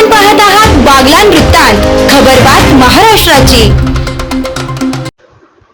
आपण पाहत आहात बागलान वृत्तांत खबरबात महाराष्ट्राची.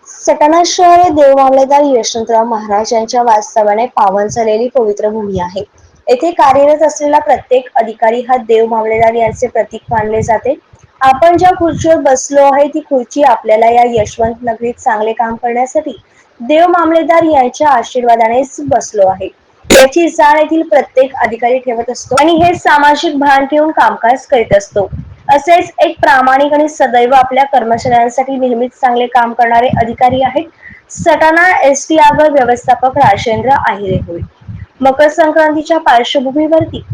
सटाणा शहर हे देव मामलेदार यशवंतराव महाराज यांच्या वास्तव्याने पावन झालेली पवित्र भूमी आहे. येथे कार्यरत असलेला प्रत्येक अधिकारी हा देव मामलेदार यांचे प्रतीक मानले जाते. आपण ज्या खुर्चीवर बसलो आहे ती खुर्ची आपल्याला या यशवंत नगरीत चांगले काम करण्यासाठी देव मामलेदार यांच्या आशीर्वादानेच बसलो आहे. याची जाण येथील प्रत्येक अधिकारी ठेवत असतो आणि हे सामाजिक भान ठेवून कामकाज करीत असतो. असेच एक प्रामाणिक आणि सदैव आपल्या कर्मचाऱ्यांसाठी नेहमीच चांगले काम करणारे अधिकारी आहेत. सटाणा एस टी आगर व्यवस्थापक राजेंद्र आहिरे होय. मकर संक्रांतीच्या पार्श्वभूमीवरती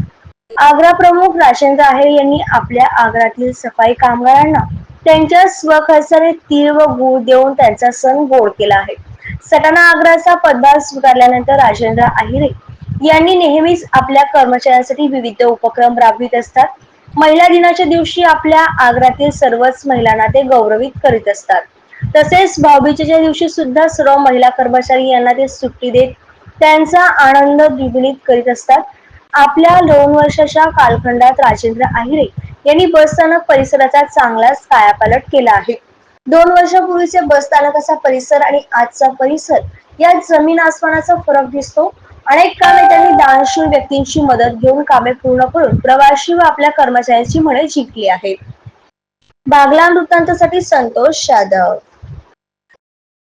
आग्रा प्रमुख राजेंद्र आहिरे यांनी आपल्या आग्रातील सफाई कामगारांना त्यांच्या स्वखर्चाने तीळ व गूळ देऊन त्यांचा सण गोड केला आहे. सटाणा आग्राचा पदभार स्वीकारल्यानंतर राजेंद्र आहिरे यांनी नेहमीच आपल्या कर्मचाऱ्यांसाठी विविध उपक्रम राबवित असतात. महिला दिनाच्या दिवशी आपल्या आग्रातील सर्वच महिलांना ते गौरवित करीत असतात. तसेच भाऊबीजेच्या दिवशी सुद्धा सर्व महिला कर्मचारी यांना ते सुट्टी देत त्यांचा आनंद द्विगुणित करीत असतात. आपल्या दोन वर्षाच्या कालखंडात राजेंद्र आहिरे यांनी बसस्थानक परिसराचा चांगलाच कायापालट केला आहे. दोन वर्षापूर्वीचे बसस्थानकाचा परिसर आणि आजचा परिसर यात जमीन आसमानाचा फरक दिसतो. अनेक कामे त्यांनी दानशूर व्यक्तींची मदत घेऊन कामे पूर्ण करून प्रवासी व आपल्या कर्मचाऱ्यांची म्हणे जिंकली आहे. बागला वृत्तांतासाठी संतोष जाधव